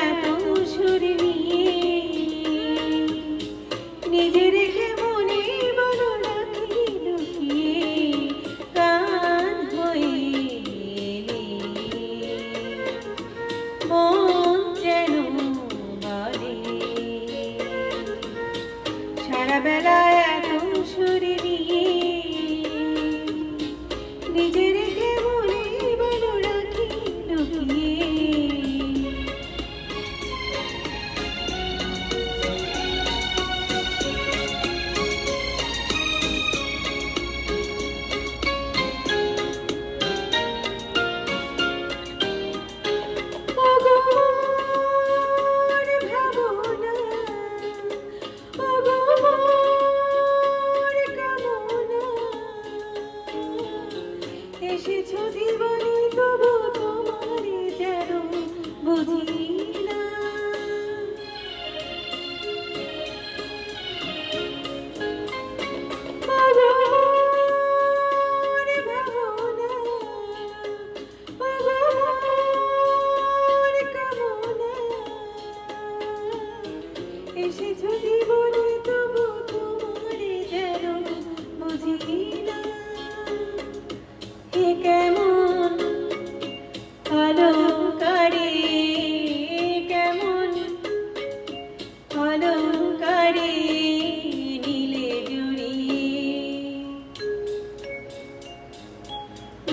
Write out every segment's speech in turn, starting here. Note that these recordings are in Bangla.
happen. এসেছ জীবনে তবু তোমারে যেন বুঝি না। এসেছ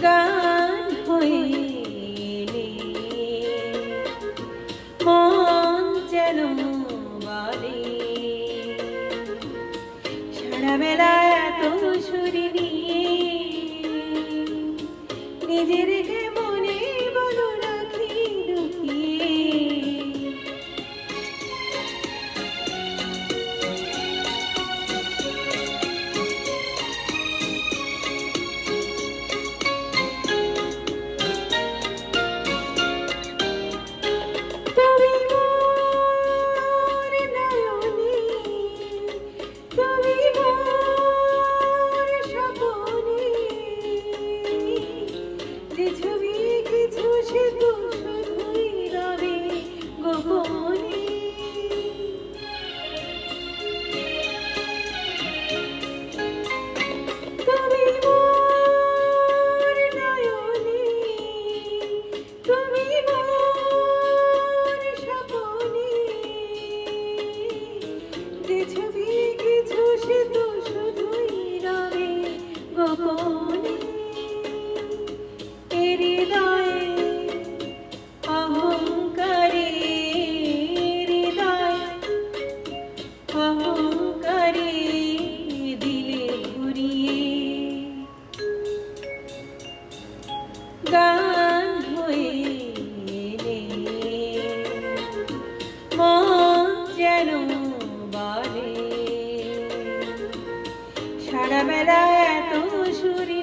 গা সারা বেলা এত সুরি